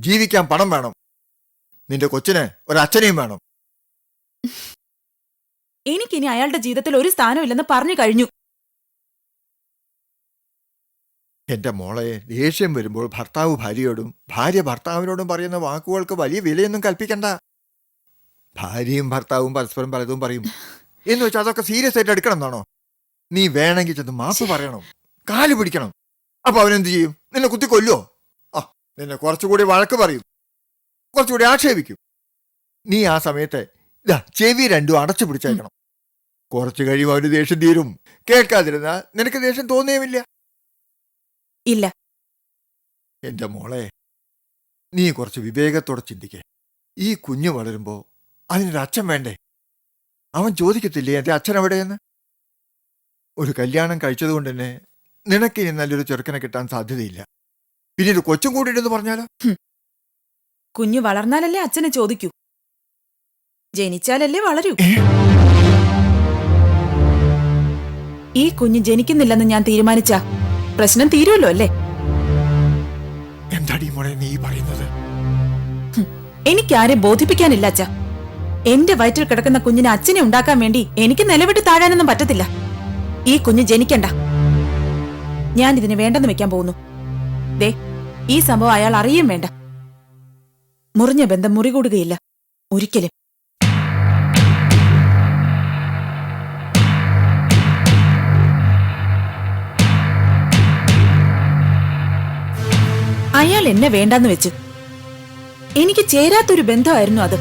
ജീവിക്കാൻ പണം വേണം. നിന്റെ കൊച്ചിന് ഒരച്ഛനെയും വേണം. എനിക്കിനി അയാളുടെ ജീവിതത്തിൽ ഒരു സ്ഥാനമില്ലെന്ന് പറഞ്ഞു കഴിഞ്ഞു. എന്റെ മോളെ ദേഷ്യം വരുമ്പോൾ ഭർത്താവ് ഭാര്യയോടും ഭാര്യ ഭർത്താവിനോടും പറയുന്ന വാക്കുകൾക്ക് വലിയ വിലയൊന്നും കൽപ്പിക്കണ്ട. ഭാര്യയും ഭർത്താവും പരസ്പരം പലതും പറയും. എന്ന് വെച്ചാൽ അതൊക്കെ സീരിയസ് ആയിട്ട് എടുക്കണം എന്നാണോ? നീ വേണമെങ്കിൽ ചെന്ന് മാപ്പ് പറയണം. കാൽ പിടിക്കണം. അപ്പൊ അവനെന്ത് ചെയ്യും? നിന്നെ കുത്തി കൊല്ലോ നിന്നെ കുറച്ചുകൂടി വഴക്ക് പറയും. കുറച്ചുകൂടി ആക്ഷേപിക്കും. നീ ആ സമയത്ത് ഇതാ ചെവി രണ്ടും അടച്ചു പിടിച്ചേക്കണം. കുറച്ചു കഴിയുമ്പോൾ അവന് ദേഷ്യം തീരും. കേൾക്കാതിരുന്ന നിനക്ക് ദേഷ്യം തോന്നിയുമില്ല ഇല്ല. എന്റെ മോളെ നീ കുറച്ച് വിവേകത്തോടെ ചിന്തിക്കേ. ഈ കുഞ്ഞു വളരുമ്പോ അതിനൊരു അച്ഛൻ വേണ്ടേ? അവൻ ചോദിക്കത്തില്ലേ എന്റെ അച്ഛൻ എവിടെയെന്ന്? ഒരു കല്യാണം കഴിച്ചതുകൊണ്ട് തന്നെ നിനക്ക് ഇനി നല്ലൊരു ചെറുക്കനെ കിട്ടാൻ സാധ്യതയില്ല. പിന്നെ ഒരു കൊച്ചും കൂടി ഉണ്ടെന്ന് പറഞ്ഞാലോ? കുഞ്ഞു വളർന്നാലല്ലേ അച്ഛനെ ചോദിക്കൂ. ജനിച്ചാലല്ലേ വളരൂ. ഈ കുഞ്ഞ് ജനിക്കുന്നില്ലെന്ന് ഞാൻ തീരുമാനിച്ച പ്രശ്നം തീരുമല്ലോ അല്ലേ? എന്താടി മോളെ നീ പറയുന്നത്? എനിക്കാരെ ബോധിപ്പിക്കാനില്ല അച്ഛ. എന്റെ വയറ്റിൽ കിടക്കുന്ന കുഞ്ഞിനെ അച്ഛനെ ഉണ്ടാക്കാൻ വേണ്ടി എനിക്ക് നിലവിട്ട് താഴാനൊന്നും പറ്റത്തില്ല. ഈ കുഞ്ഞ് ജനിക്കണ്ട. ഞാൻ ഇതിന് വേണ്ടെന്ന് വെക്കാൻ പോകുന്നു. ദേ ഈ സംഭവം അയാൾ അറിയും വേണ്ട. മുറിഞ്ഞ ബന്ധം മുറികൂടുകയില്ല. ഒരിക്കലും. അയാൾ എന്നെ വേണ്ടെന്ന് വെച്ച്. എനിക്ക് ചേരാത്തൊരു ബന്ധമായിരുന്നു അത്.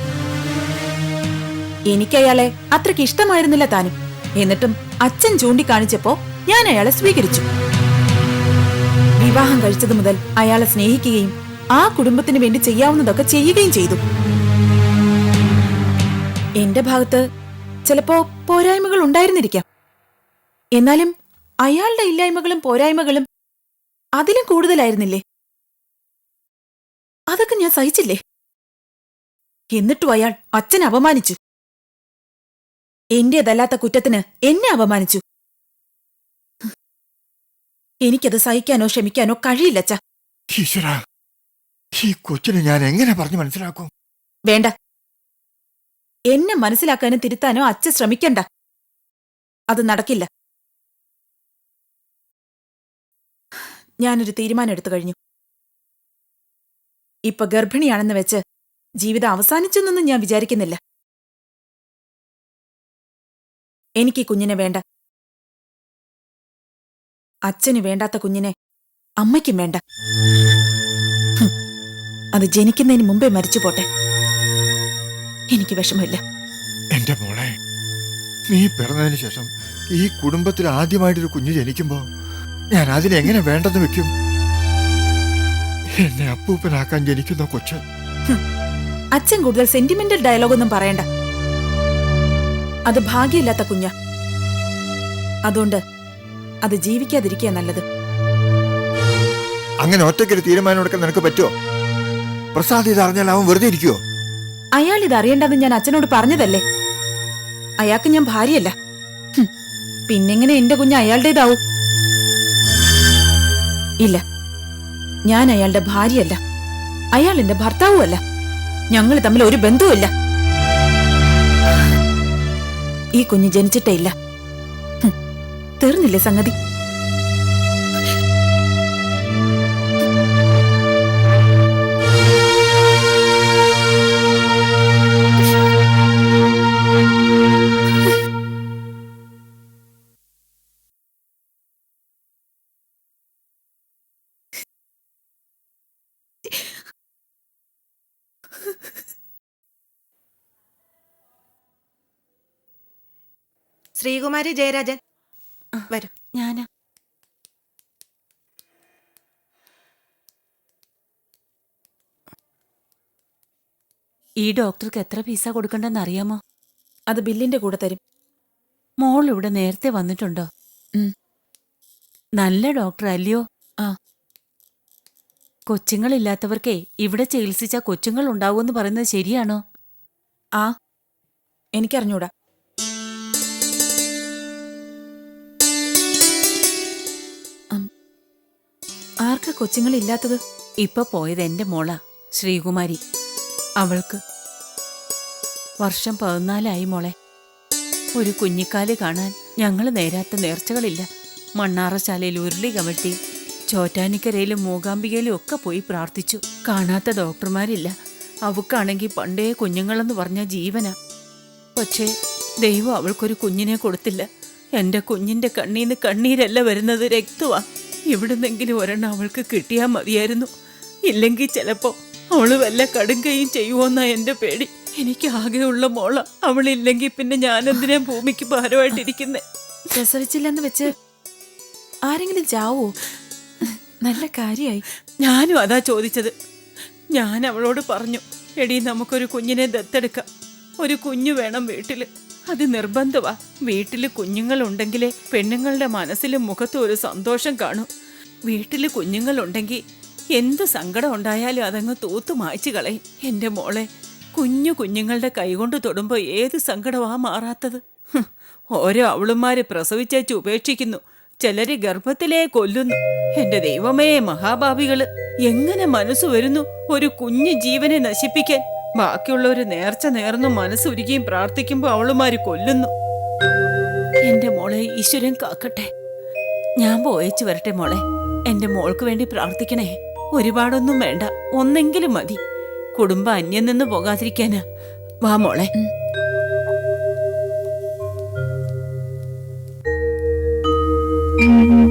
എനിക്കയാളെ അത്രയ്ക്ക് ഇഷ്ടമായിരുന്നില്ല താനും. എന്നിട്ടും അച്ഛൻ ചൂണ്ടിക്കാണിച്ചപ്പോ ഞാൻ അയാളെ സ്വീകരിച്ചു. വിവാഹം കഴിച്ചത് മുതൽ അയാളെ സ്നേഹിക്കുകയും ആ കുടുംബത്തിന് വേണ്ടി ചെയ്യാവുന്നതൊക്കെ ചെയ്യുകയും ചെയ്തു. എന്റെ ഭാഗത്ത് ചിലപ്പോ പോരായ്മകൾ ഉണ്ടായിരുന്നിരിക്കാം. എന്നാലും അയാളുടെ ഇല്ലായ്മകളും പോരായ്മകളും അതിലും കൂടുതലായിരുന്നില്ലേ? അതൊക്കെ ഞാൻ സഹിച്ചില്ലേ? എന്നിട്ടും അയാൾ അച്ഛനെ അപമാനിച്ചു. എന്റേതല്ലാത്ത കുറ്റത്തിന് എന്നെ അപമാനിച്ചു. എനിക്കത് സഹിക്കാനോ ക്ഷമിക്കാനോ കഴിയില്ലച്ച ഈശ്വര ഈ കൊച്ചിനെ ഞാൻ എങ്ങനെ പറഞ്ഞു മനസ്സിലാക്കും? വേണ്ട. എന്നെ മനസ്സിലാക്കാനും തിരുത്താനോ അച്ഛൻ ശ്രമിക്കണ്ട. അത് നടക്കില്ല. ഞാനൊരു തീരുമാനം എടുത്തു കഴിഞ്ഞു. ഇപ്പൊ ഗർഭിണിയാണെന്ന് വെച്ച് ജീവിതം അവസാനിച്ചെന്നൊന്നും ഞാൻ വിചാരിക്കുന്നില്ല. എനിക്ക് കുഞ്ഞിനെ വേണ്ട. അച്ഛന് വേണ്ടാത്ത കുഞ്ഞിനെ അമ്മയ്ക്കും വേണ്ട. അത് ജനിക്കുന്നതിന് മുമ്പേ മരിച്ചു പോട്ടെ. എനിക്ക് വിഷമമില്ല. എന്റെ മോളെ നീ പിറന്നതിന് ശേഷം ഈ കുടുംബത്തിൽ ആദ്യമായിട്ടൊരു കുഞ്ഞ് ജനിക്കുമ്പോ ഞാൻ അതിനെ എങ്ങനെ വേണ്ടെന്ന് വെക്കും? എന്നെ അപ്പൂപ്പനാക്കാൻ ജനിക്കുന്ന കൊച്ച് അച്ഛൻ കൂടുതൽ സെന്റിമെന്റൽ ഡയലോഗ് ഒന്നും പറയണ്ട. അത് ഭാഗ്യമില്ലാത്ത കുഞ്ഞ. അതുകൊണ്ട് അത് ജീവിക്കാതിരിക്കുക നല്ലത്. അങ്ങനെ ഒറ്റയ്ക്കൊരു തീരുമാനം എടുക്കാൻ നിനക്ക് പറ്റുമോ പ്രസാദ് ഇത് അറിഞ്ഞാൽ അവൻ വെറുതെ ഇരിക്കുവോ? അയാൾ ഇത് അറിയേണ്ടെന്ന് ഞാൻ അച്ഛനോട് പറഞ്ഞതല്ലേ? അയാൾക്ക് ഞാൻ ഭാര്യയല്ല. പിന്നെങ്ങനെ എന്റെ കുഞ്ഞ് അയാളുടേതാവും? ഇല്ല ഞാൻ അയാളുടെ ഭാര്യയല്ല. അയാൾ എന്റെ ഭർത്താവുമല്ല. ഞങ്ങൾ തമ്മിൽ ഒരു ബന്ധവുമില്ല. ഈ കുഞ്ഞ് ജനിച്ചിട്ടേ ഇല്ല. തീർന്നില്ലേ സംഗതി? ശ്രീകുമാരി ജയരാജൻ വരൂ. ഞാനാ. ഈ ഡോക്ടർക്ക് എത്ര പീസ കൊടുക്കണ്ടെന്ന് അറിയാമോ അത് ബില്ലിന്റെ കൂടെ തരും. മോൾ ഇവിടെ നേരത്തെ വന്നിട്ടുണ്ടോ? നല്ല ഡോക്ടർ അല്ലയോ ആ. കൊച്ചുങ്ങളില്ലാത്തവർക്കേ ഇവിടെ ചികിത്സിച്ച കൊച്ചുങ്ങൾ ഉണ്ടാവുമെന്ന് പറയുന്നത് ശരിയാണോ? ആ. എനിക്കറിഞ്ഞൂടാ. കൊച്ചുങ്ങളില്ലാത്തത്? ഇപ്പൊ പോയത് എന്റെ മോളാ ശ്രീകുമാരി. അവൾക്ക് വർഷം പതിനാലായി മോളെ. ഒരു കുഞ്ഞിക്കാൽ കാണാൻ ഞങ്ങൾ നേരാത്ത നേർച്ചകളില്ല. മണ്ണാറശാലയിൽ ഉരുളി കമഴ്ത്തി ചോറ്റാനിക്കരയിലും മൂകാംബികയിലും ഒക്കെ പോയി പ്രാർത്ഥിച്ചു. കാണാത്ത ഡോക്ടർമാരില്ല. അവക്കാണെങ്കിൽ പണ്ടേ കുഞ്ഞുങ്ങളെന്ന് പറഞ്ഞ ജീവന. പക്ഷേ ദൈവം അവൾക്കൊരു കുഞ്ഞിനെ കൊടുത്തില്ല. എന്റെ കുഞ്ഞിന്റെ കണ്ണീന്ന് കണ്ണീരല്ല വരുന്നത് രക്തമാ എവിടുന്നെങ്കിലും ഒരെണ്ണം അവൾക്ക് കിട്ടിയാൽ മതിയായിരുന്നു. ഇല്ലെങ്കിൽ ചിലപ്പോൾ അവൾ വല്ല കടുങ്കയും ചെയ്യുമോന്നാ എന്റെ പേടി. എനിക്ക് ആകെയുള്ള മോള അവളില്ലെങ്കിൽ പിന്നെ ഞാനെന്തിനാ ഭൂമിക്ക് ഭാരമായിട്ടിരിക്കുന്നേ? പ്രസവിച്ചില്ലെന്ന് വെച്ച് ആരെങ്കിലും ചാവോ? നല്ല കാര്യമായി ഞാനും അതാ ചോദിച്ചത്. ഞാൻ അവളോട് പറഞ്ഞു എടി നമുക്കൊരു കുഞ്ഞിനെ ദത്തെടുക്കാം. ഒരു കുഞ്ഞു വേണം വീട്ടിൽ. അത് നിർബന്ധമാ വീട്ടിൽ കുഞ്ഞുങ്ങളുണ്ടെങ്കിലേ പെണ്ണുങ്ങളുടെ മനസ്സിലും മുഖത്തും ഒരു സന്തോഷം കാണൂ. വീട്ടിൽ കുഞ്ഞുങ്ങളുണ്ടെങ്കിൽ എന്ത് സങ്കടം ഉണ്ടായാലും അതങ്ങ് തൂത്തു മായ്ച്ചു കളയും. എന്റെ മോളെ കുഞ്ഞു കുഞ്ഞുങ്ങളുടെ കൈകൊണ്ട് തൊടുമ്പോ ഏത് സങ്കടമാ മാറാത്തത്? ഓരോ അവളുമാര് പ്രസവിച്ചേച്ച് ഉപേക്ഷിക്കുന്നു. ചിലര് ഗർഭത്തിലേ കൊല്ലുന്നു. എന്റെ ദൈവമേ മഹാഭാവികൾ എങ്ങനെ മനസ്സു വരുന്നു ഒരു കുഞ്ഞു ജീവനെ നശിപ്പിക്കാൻ? ബാക്കിയുള്ളവര് നേർച്ച നേർന്നു മനസ്സുരുകിയും പ്രാർത്ഥിക്കുമ്പോ അവളുമാര് കൊല്ലുന്നു. എന്റെ മോളെ ഈശ്വരൻ കാക്കട്ടെ. ഞാൻ പോയച്ചു വരട്ടെ മോളെ. എന്റെ മോൾക്ക് വേണ്ടി പ്രാർത്ഥിക്കണേ. ഒരുപാടൊന്നും വേണ്ട. ഒന്നെങ്കിലും മതി. കുടുംബം അന്യം നിന്ന് പോകാതിരിക്കാനാ. വാ മോളെ. പ്രഭാപ്രസാദ്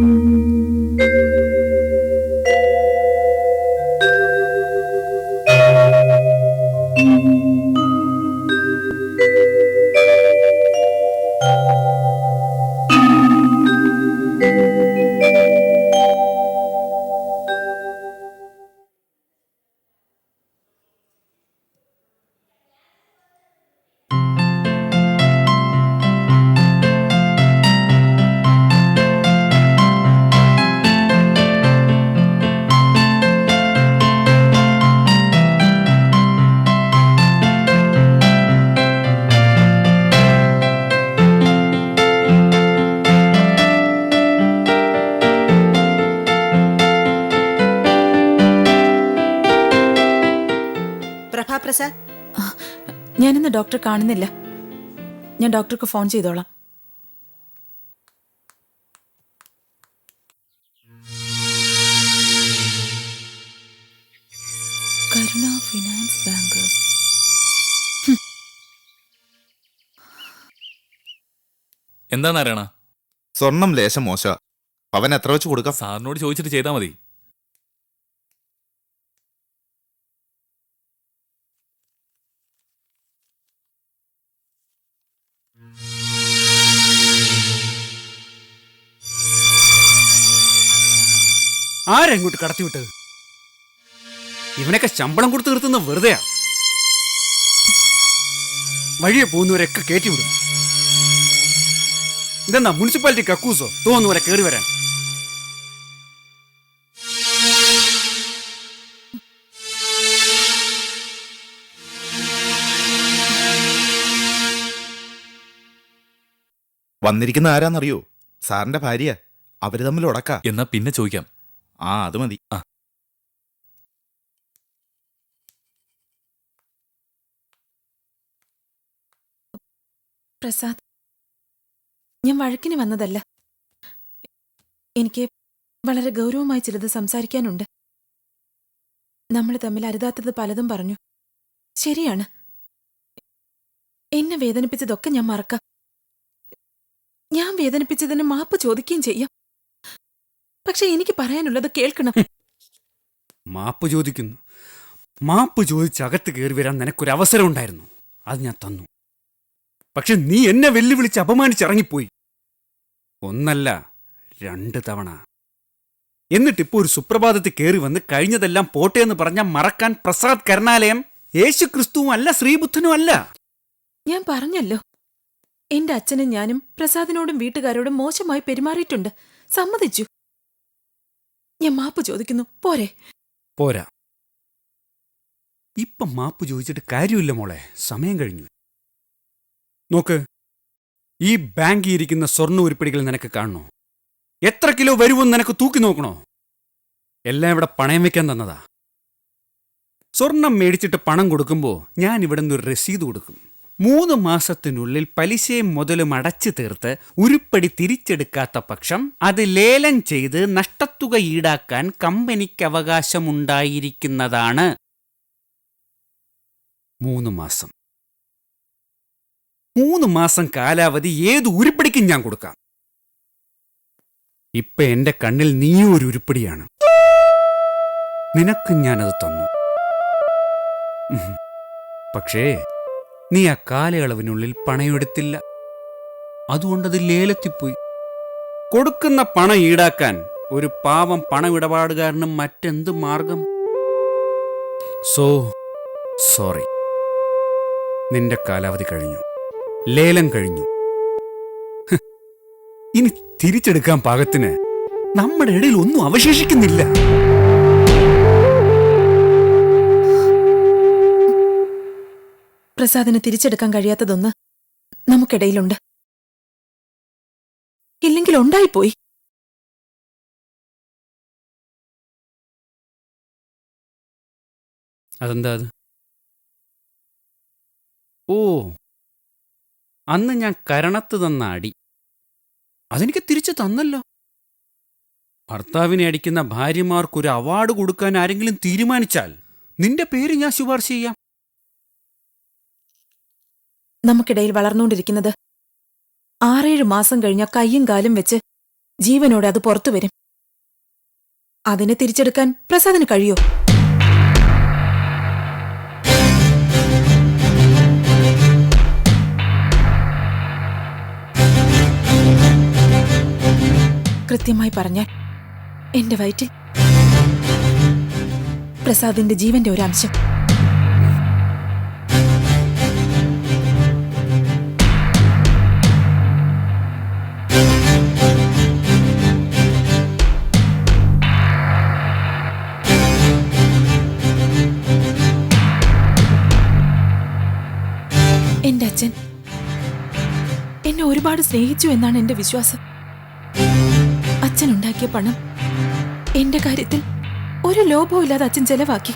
ഞാനിന്ന് ഡോക്ടർ കാണുന്നില്ല. ഞാൻ ഡോക്ടർക്ക് ഫോൺ ചെയ്തോളാം. Karuna finance bankers. എന്താണ് അറിയണ സ്വർണം ലേശം മോശ അവൻ എത്ര വെച്ച് കൊടുക്കാം? സാറിനോട് ചോദിച്ചിട്ട് ചെയ്താൽ മതി. ആരെങ്ങോട്ട് കടത്തിവിട്ടത് ഇവനൊക്കെ ശമ്പളം കൊടുത്തു നിർത്തുന്ന വെറുതെയാ. വഴിയെ പോകുന്നവരൊക്കെ കയറ്റിവിടും ഇതെന്നാ മുനിസിപ്പാലിറ്റി കക്കൂസോ? തോന്നുവരെ കയറി വരാൻ. വന്നിരിക്കുന്ന ആരാന്നറിയോ? സാറിന്റെ ഭാര്യ. അവർ തമ്മിൽ ഉടക്ക. എന്നാ പിന്നെ ചോദിക്കാം. ആ അത് മതി. ആ. പ്രസാദ് ഞാൻ വഴക്കിന് വന്നതല്ല. എനിക്ക് വളരെ ഗൗരവമായി ചിലത് സംസാരിക്കാനുണ്ട്. നമ്മൾ തമ്മിൽ അരുതാത്തത് പലതും പറഞ്ഞു. ശരിയാണ്. എന്നെ വേദനിപ്പിച്ചതൊക്കെ ഞാൻ മറക്കാം. ഞാൻ വേദനിപ്പിച്ചതിന് മാപ്പ് ചോദിക്കുകയും ചെയ്യാം. പക്ഷെ എനിക്ക് പറയാനുള്ളത് കേൾക്കണം. മാപ്പ് ചോദിക്കുന്നു. മാപ്പ് ചോദിച്ച് അകത്ത് കയറി വരാൻ നിനക്കൊരു അവസരം ഉണ്ടായിരുന്നു. അത് ഞാൻ തന്നു. പക്ഷെ നീ എന്നെ വെല്ലുവിളിച്ച് അപമാനിച്ചിറങ്ങിപ്പോയി. ഒന്നല്ല രണ്ട് തവണ. എന്നിട്ടിപ്പോ ഒരു സുപ്രഭാതത്തിൽ കയറി വന്ന് കഴിഞ്ഞതെല്ലാം പോട്ടെ എന്ന് പറഞ്ഞ മറക്കാൻ പ്രസാദ് കരുണാലയം യേശു ക്രിസ്തുവും അല്ല ശ്രീബുദ്ധനും അല്ല. ഞാൻ പറഞ്ഞല്ലോ. എന്റെ അച്ഛനും ഞാനും പ്രസാദിനോടും വീട്ടുകാരോടും മോശമായി പെരുമാറിയിട്ടുണ്ട്. സമ്മതിച്ചു. ഞാൻ മാപ്പ് ചോദിക്കുന്നു. പോരെ. പോരാ. ഇപ്പം മാപ്പ് ചോദിച്ചിട്ട് കാര്യമില്ല മോളെ. സമയം കഴിഞ്ഞു. നോക്ക് ഈ ബാങ്കിൽ ഇരിക്കുന്ന സ്വർണ ഉരുപ്പടികൾ നിനക്ക് കാണണോ? എത്ര കിലോ വരുമെന്ന് നിനക്ക് തൂക്കി നോക്കണോ? എല്ലാം ഇവിടെ പണയം വെക്കാൻ തന്നതാ. സ്വർണം മേടിച്ചിട്ട് പണം കൊടുക്കുമ്പോൾ ഞാൻ ഇവിടെ നിന്ന് ഒരു രസീത് കൊടുക്കും. മൂന്ന് മാസത്തിനുള്ളിൽ പലിശയും മുതലും അടച്ചു തീർത്ത് ഉരുപ്പടി തിരിച്ചെടുക്കാത്ത പക്ഷം അത് ലേലം ചെയ്ത് നഷ്ടത്തുക ഈടാക്കാൻ കമ്പനിക്ക് അവകാശമുണ്ടായിരിക്കുന്നതാണ്. മൂന്ന് മാസം. മൂന്ന് മാസം കാലാവധി ഏത് ഉരുപ്പടിക്കും ഞാൻ കൊടുക്കാം. ഇപ്പൊ എന്റെ കണ്ണിൽ നീയും ഒരു ഉരുപ്പടിയാണ്. നിനക്ക് ഞാനത് തന്നു. പക്ഷേ നീ ആ കാലയളവിനുള്ളിൽ പണയെടുത്തില്ല. അതുകൊണ്ടത് ലേലത്തിപ്പോയി. കൊടുക്കുന്ന പണം ഈടാക്കാൻ ഒരു പാവം പണമിടപാടുകാരനും മറ്റെന്ത് മാർഗം? So sorry. നിന്റെ കാലാവധി കഴിഞ്ഞു. ലേലം കഴിഞ്ഞു. ഇനി തിരിച്ചെടുക്കാൻ പാകത്തിന് നമ്മുടെ ഇടയിൽ ഒന്നും അവശേഷിക്കുന്നില്ല. പ്രസാദിന് തിരിച്ചെടുക്കാൻ കഴിയാത്തതൊന്ന് നമുക്കിടയിലുണ്ട്. ഇല്ലെങ്കിൽ ഉണ്ടായിപ്പോയി. അതെന്താ അത്? ഓ അന്ന് ഞാൻ കരണത്ത് തന്ന അടി. അതെനിക്ക് തിരിച്ചു തന്നല്ലോ. ഭർത്താവിനെ അടിക്കുന്ന ഭാര്യമാർക്കൊരു അവാർഡ് കൊടുക്കാൻ ആരെങ്കിലും തീരുമാനിച്ചാൽ നിന്റെ പേര് ഞാൻ ശുപാർശ ചെയ്യാം. നമുക്കിടയിൽ വളർന്നുകൊണ്ടിരിക്കുന്നത്. ആറേഴ് മാസം കഴിഞ്ഞ കയ്യും കാലും വെച്ച് ജീവനോട് അത് പുറത്തു വരും. അതിനെ തിരിച്ചെടുക്കാൻ പ്രസാദിന് കഴിയോ? കൃത്യമായി പറഞ്ഞാൽ എന്റെ വയറ്റിൽ പ്രസാദിന്റെ ജീവന്റെ ഒരു അംശം എന്റെ അച്ഛൻ എന്നെ ഒരുപാട് സ്നേഹിച്ചു എന്നാണ് എന്റെ വിശ്വാസം. അച്ഛൻ ഉണ്ടാക്കിയ പണം എന്റെ കാര്യത്തിൽ ഒരു ലോഭവും ഇല്ലാതെ അച്ഛൻ ചെലവാക്കി.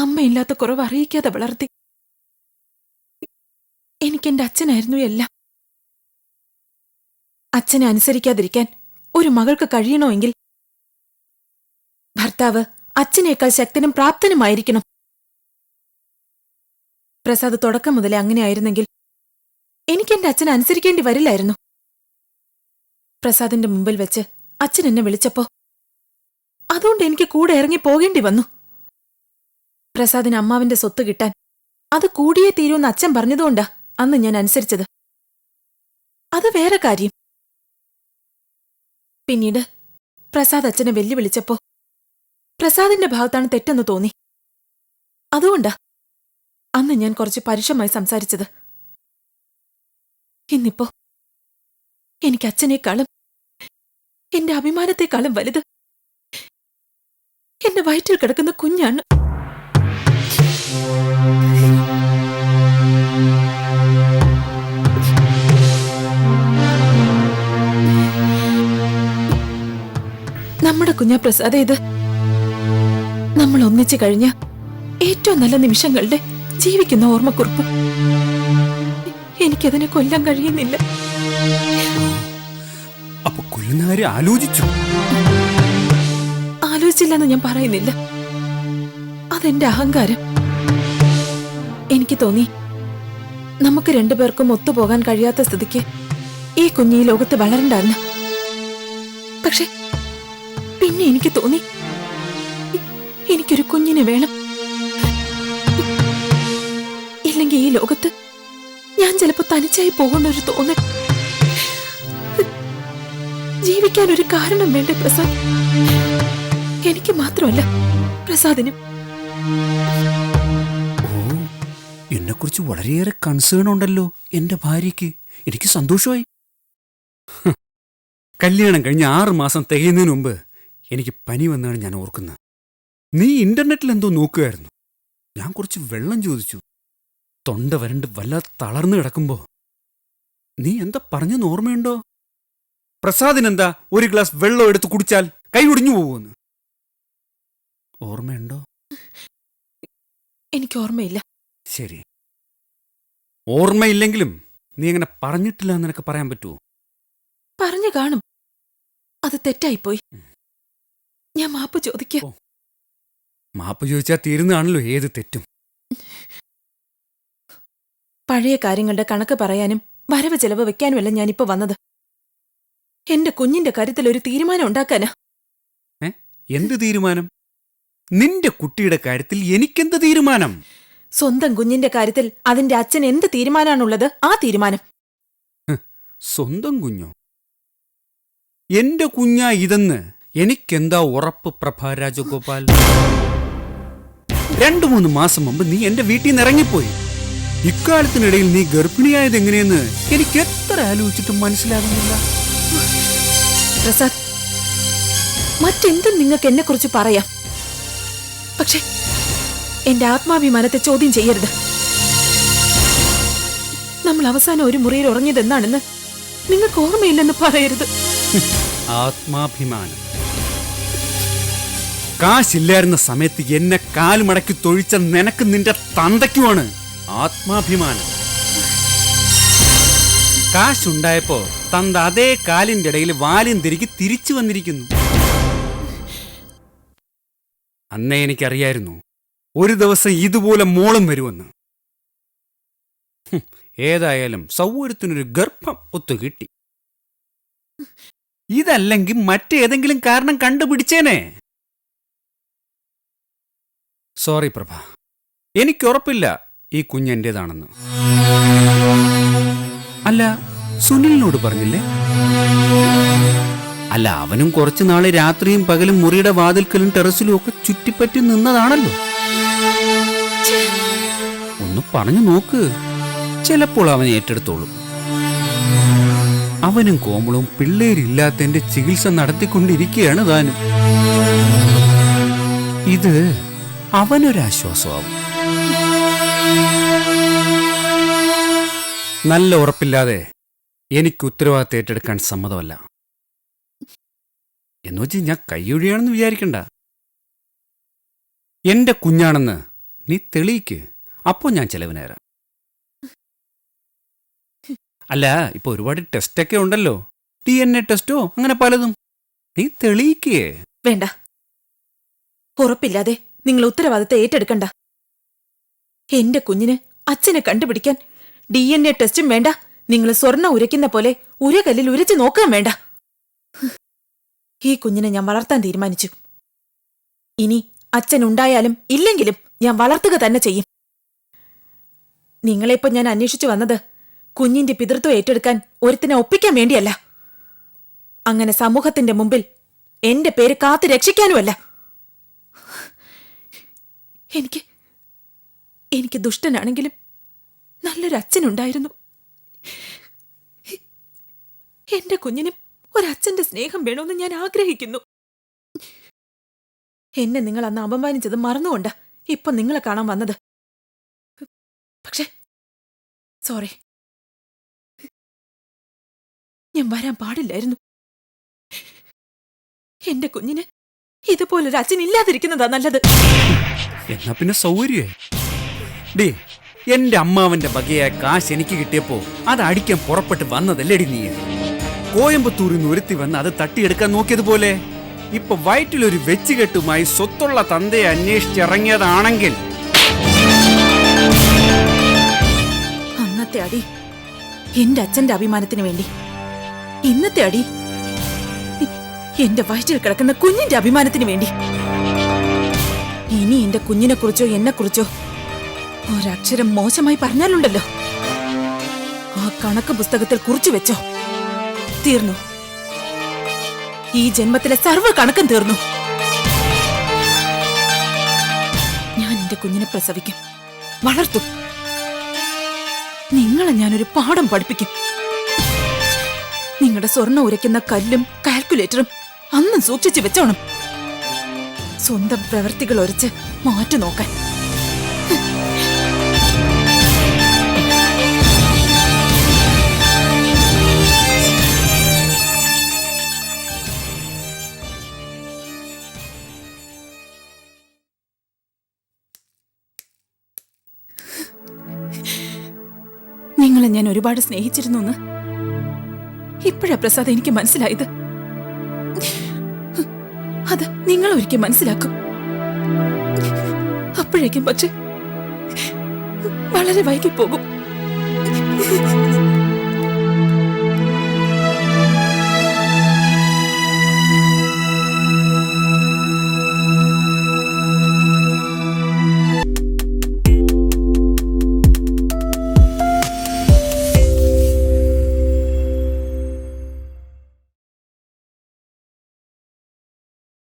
അമ്മയില്ലാത്ത കുറവ് അറിയിക്കാതെ വളർത്തി. എനിക്കെന്റെ അച്ഛനായിരുന്നു എല്ലാം. അച്ഛനെ അനുസരിക്കാതിരിക്കാൻ ഒരു മകൾക്ക് കഴിയണമെങ്കിൽ ഭർത്താവ് അച്ഛനേക്കാൾ ശക്തനും പ്രാപ്തനുമായിരിക്കണം. പ്രസാദ് തുടക്കം മുതലേ അങ്ങനെയായിരുന്നെങ്കിൽ എനിക്ക് എന്റെ അച്ഛൻ അനുസരിക്കേണ്ടി വരില്ലായിരുന്നു. പ്രസാദിന്റെ മുമ്പിൽ വെച്ച് അച്ഛൻ എന്നെ വിളിച്ചപ്പോ അതുകൊണ്ട് എനിക്ക് കൂടെ ഇറങ്ങി പോകേണ്ടി വന്നു. പ്രസാദിന് അമ്മാവിന്റെ സ്വത്ത് കിട്ടാൻ അത് കൂടിയേ തീരുമെന്ന് അച്ഛൻ പറഞ്ഞതുകൊണ്ടാ അന്ന് ഞാൻ അനുസരിച്ചത്. അത് വേറെ കാര്യം. പിന്നീട് പ്രസാദ് അച്ഛനെ വെല്ലുവിളിച്ചപ്പോ പ്രസാദിന്റെ ഭാഗത്താണ് തെറ്റെന്ന് തോന്നി. അതുകൊണ്ടാ അന്ന് ഞാൻ കുറച്ച് പരുഷമായി സംസാരിച്ചത്. ഇന്നിപ്പോ എനിക്ക് അച്ഛനേക്കാളും എന്റെ അഭിമാനത്തെക്കാളും വലുത്. എന്റെ വയറ്റിൽ കിടക്കുന്ന കുഞ്ഞാണ്. നമ്മുടെ കുഞ്ഞാ പ്രസാദ ഇത് നമ്മൾ ഒന്നിച്ചു കഴിഞ്ഞ ഏറ്റവും നല്ല നിമിഷങ്ങളുടെ ജീവിക്കുന്ന ഓർമ്മക്കുറിപ്പ്. എനിക്കതിനെ കൊല്ലാൻ കഴിയുന്നില്ല. അപ്പൊ കൊല്ലുന്ന കാര്യം ആലോചിച്ചു? ആലോചിച്ചില്ലെന്ന് ഞാൻ പറയുന്നില്ല. അതെന്റെ അഹങ്കാരം. എനിക്ക് തോന്നി നമുക്ക് രണ്ടുപേർക്കും ഒത്തുപോകാൻ കഴിയാത്ത സ്ഥിതിക്ക് ഈ കുഞ്ഞ് ഈ ലോകത്ത് വളരണ്ടായിരുന്നു. പക്ഷെ പിന്നെ എനിക്ക് തോന്നി എനിക്കൊരു കുഞ്ഞിനെ വേണം. ലോകത്ത് ഞാൻ ചിലപ്പോ തനിച്ചായി പോകുന്ന ഒരു തോന്നൽ. ജീവിക്കാൻ ഒരു കാരണം വേണ്ടേ പ്രസാദ്? എനിക്ക് മാത്രമല്ല പ്രസാദിനും. എന്നെ കുറിച്ച് വളരെയേറെ കൺസേൺ ഉണ്ടല്ലോ എന്റെ ഭാര്യയ്ക്ക്. എനിക്ക് സന്തോഷമായി. കല്യാണം കഴിഞ്ഞ ആറ് മാസം തികയുന്നതിന് മുമ്പ് എനിക്ക് പനി വന്നാണ് ഞാൻ ഓർക്കുന്നത്. നീ ഇന്റർനെറ്റിൽ എന്തോ നോക്കുകയായിരുന്നു ഞാൻ കുറച്ച് വെള്ളം ചോദിച്ചു. തൊണ്ട വരണ്ട് വല്ലാതെ തളർന്നു കിടക്കുമ്പോ നീ എന്താ പറഞ്ഞെന്ന് ഓർമ്മയുണ്ടോ? പ്രസാദിനെന്താ ഒരു ഗ്ലാസ് വെള്ളം എടുത്ത് കുടിച്ചാൽ കൈ ഒടിഞ്ഞു പോകുമെന്ന്? ഓർമ്മയുണ്ടോ? എനിക്ക് ഓർമ്മയില്ല. ശരി. ഓർമ്മയില്ലെങ്കിലും നീ അങ്ങനെ പറഞ്ഞിട്ടില്ല എന്ന് നിനക്ക് പറയാൻ പറ്റുമോ പറഞ്ഞു കാണും. അത് തെറ്റായിപ്പോയി. ഞാൻ മാപ്പ് ചോദിക്കാം. മാപ്പ് ചോദിച്ചാൽ തീരുന്നതാണല്ലോ ഏത് തെറ്റും. പഴയ കാര്യങ്ങളുടെ കണക്ക് പറയാനും വരവ് ചെലവ് വെക്കാനുമല്ല ഞാനിപ്പോ വന്നത്. എന്റെ കുഞ്ഞിന്റെ കാര്യത്തിൽ ഒരു തീരുമാനം ഉണ്ടാക്കാനാ. എന്ത് തീരുമാനം? നിന്റെ കുട്ടിയുടെ കാര്യത്തിൽ എനിക്കെന്ത് തീരുമാനം? സ്വന്തം കുഞ്ഞിന്റെ കാര്യത്തിൽ അതിന്റെ അച്ഛൻ എന്ത് തീരുമാനമാണുള്ളത് ആ തീരുമാനം. സ്വന്തം കുഞ്ഞോ? എന്റെ കുഞ്ഞാ ഇതെന്ന് എനിക്കെന്താ ഉറപ്പ് പ്രഭ രാജഗോപാൽ? രണ്ടു മൂന്ന് മാസം മുമ്പ് നീ എന്റെ വീട്ടിൽ നിന്ന് ഇറങ്ങിപ്പോയി. ഇക്കാലത്തിനിടയിൽ നീ ഗർഭിണിയായത് എങ്ങനെയെന്ന് എനിക്ക് എത്ര ആലോചിച്ചിട്ടും മനസ്സിലാകുന്നില്ല. പ്രസാദ് മറ്റെന്തും നിങ്ങൾക്ക് എന്നെ കുറിച്ച് പറയാം. പക്ഷെ എന്റെ ആത്മാഭിമാനത്തെ ചോദ്യം ചെയ്യരുത്. നമ്മൾ അവസാനം ഒരു മുറിയിൽ ഉറങ്ങിയത് എന്നാണെന്ന് നിങ്ങൾക്ക് ഓർമ്മയില്ലെന്ന് പറയരുത്. ആത്മാഭിമാനം. കാശില്ലായിരുന്ന സമയത്ത് എന്നെ കാലുമടക്കി തൊഴിച്ച നിനക്ക് നിന്റെ തന്തയ്ക്കുമാണ് ആത്മാഭിമാനം. കാശുണ്ടായപ്പോ തന്ത അതേ കാലിന്റെ ഇടയിൽ വാലും തിരികെ തിരിച്ചു വന്നിരിക്കുന്നു. അന്നേ എനിക്കറിയായിരുന്നു ഒരു ദിവസം ഇതുപോലെ മോളും വരുമെന്ന്. ഏതായാലും സൗകര്യത്തിനൊരു ഗർഭം ഒത്തു കിട്ടി. ഇതല്ലെങ്കിൽ മറ്റേതെങ്കിലും കാരണം കണ്ടുപിടിച്ചേനെ. സോറി പ്രഭ എനിക്കുറപ്പില്ല. ഈ കുഞ്ഞെന്റേതാണെന്ന് അല്ല സുനിലിനോട് പറഞ്ഞില്ലേ? അല്ല അവനും കുറച്ചു നാളെ രാത്രിയും പകലും മുറിയുടെ വാതിൽക്കലും ടെറസിലും ഒക്കെ ചുറ്റിപ്പറ്റി നിന്നതാണല്ലോ. ഒന്ന് പറഞ്ഞു നോക്ക്. ചിലപ്പോൾ അവൻ ഏറ്റെടുത്തോളും. അവനും കോമളും പിള്ളേരില്ലാത്തതിന്റെ ചികിത്സ നടത്തിക്കൊണ്ടിരിക്കുകയാണ് താനും. ഇത് അവനൊരാശ്വാസമാവും. നല്ല ഉറപ്പില്ലാതെ എനിക്ക് ഉത്തരവാദിത്തം ഏറ്റെടുക്കാൻ സമ്മതമല്ല. എന്നുവെച്ച് ഞാൻ കൈയൊഴിയാണെന്ന് വിചാരിക്കണ്ട. എന്റെ കുഞ്ഞാണെന്ന് നീ തെളിയിക്ക്. അപ്പോ ഞാൻ ചെലവിനേരാം. അല്ല ഇപ്പൊ ഒരുപാട് ടെസ്റ്റൊക്കെ ഉണ്ടല്ലോ. ഡി എൻ എ ടെസ്റ്റോ? അങ്ങനെ പലതും. നീ തെളിയിക്കേ. വേണ്ട. ഉറപ്പില്ലാതെ നിങ്ങൾ ഉത്തരവാദിത്തം ഏറ്റെടുക്കണ്ട. എന്റെ കുഞ്ഞിന് അച്ഛനെ കണ്ടുപിടിക്കാൻ ഡി എൻ എ ടെസ്റ്റും വേണ്ട. നിങ്ങൾ സ്വർണ ഉരയ്ക്കുന്ന പോലെ ഉരകല്ലിൽ ഉരച്ചു നോക്കാൻ വേണ്ട. ഈ കുഞ്ഞിനെ ഞാൻ വളർത്താൻ തീരുമാനിച്ചു. ഇനി അച്ഛൻ ഉണ്ടായാലും ഇല്ലെങ്കിലും ഞാൻ വളർത്തുക തന്നെ ചെയ്യും. നിങ്ങളെപ്പോ ഞാൻ അന്വേഷിച്ചു വന്നത് കുഞ്ഞിന്റെ പിതൃത്വം ഏറ്റെടുക്കാൻ ഒരുത്തിനെ ഒപ്പിക്കാൻ വേണ്ടിയല്ല. അങ്ങനെ സമൂഹത്തിന്റെ മുമ്പിൽ എന്റെ പേര് കാത്തു രക്ഷിക്കാനുമല്ല. എനിക്ക് എനിക്ക് ദുഷ്ടനാണെങ്കിലും നല്ലൊരു അച്ഛനുണ്ടായിരുന്നു എന്റെ കുഞ്ഞിന് ഒരച്ഛന്റെ സ്നേഹം വേണമെന്ന് ഞാൻ ആഗ്രഹിക്കുന്നു. എന്നെ നിങ്ങൾ അന്ന് അപമാനിച്ചത് മറന്നുകൊണ്ട് ഇപ്പൊ നിങ്ങളെ കാണാൻ വന്നത്. പക്ഷെ സോറി. ഞാൻ വരാൻ പാടില്ലായിരുന്നു. എന്റെ കുഞ്ഞിന് ഇതുപോലൊരു അച്ഛൻ ഇല്ലാതിരിക്കുന്നതാ നല്ലത്. എന്നാ പിന്നെ സൗകര്യേ ഡേ എന്റെ അമ്മാവന്റെ വകയായ കാശ് എനിക്ക് കിട്ടിയപ്പോ അത് അടിക്കാൻ പുറപ്പെട്ട് വന്നതല്ലേടി നീ? കോയമ്പത്തൂരിൽ നിന്ന് ഒരുത്തി വന്ന് അത് തട്ടിയെടുക്കാൻ നോക്കിയതുപോലെ ഇപ്പൊ വയറ്റിലൊരു വെച്ചുകെട്ടുമായി സ്വത്തുള്ള തന്തയെ അന്വേഷിച്ചിറങ്ങിയതാണെങ്കിൽ. അന്നത്തെ അടി എന്റെ അച്ഛന്റെ അഭിമാനത്തിന് വേണ്ടി. ഇന്നത്തെ അടി എന്റെ വയറ്റിൽ കിടക്കുന്ന കുഞ്ഞിന്റെ അഭിമാനത്തിന് വേണ്ടി. ഇനി എന്റെ കുഞ്ഞിനെ കുറിച്ചോ എന്നെ കുറിച്ചോ ഒരക്ഷരം മോശമായി പറഞ്ഞാലുണ്ടല്ലോ. ആ കണക്ക് പുസ്തകത്തിൽ കുറിച്ചു വെച്ചോ. തീർന്നു. ഈ ജന്മത്തിലെ സർവ കണക്കും തീർന്നു. ഞാൻ എന്റെ കുഞ്ഞിനെ പ്രസവിക്കും. വളർത്തും. നിങ്ങളെ ഞാനൊരു പാഠം പഠിപ്പിക്കും. നിങ്ങളുടെ സ്വർണ ഉരയ്ക്കുന്ന കല്ലും കാൽക്കുലേറ്ററും അന്നും സൂക്ഷിച്ചു വെച്ചോണം. സ്വന്തം പ്രവൃത്തികൾ ഒരച്ച് മാറ്റി നോക്കാൻ നിങ്ങളെ ഞാൻ ഒരുപാട് സ്നേഹിച്ചിരുന്നു എന്ന്? ഇപ്പോഴാ പ്രസാദ് എനിക്ക് മനസ്സിലായത്? അത് നിങ്ങൾ ഒരിക്കൽ മനസ്സിലാക്കും. അപ്പോഴേക്കും പക്ഷെ വളരെ വൈകി പോകും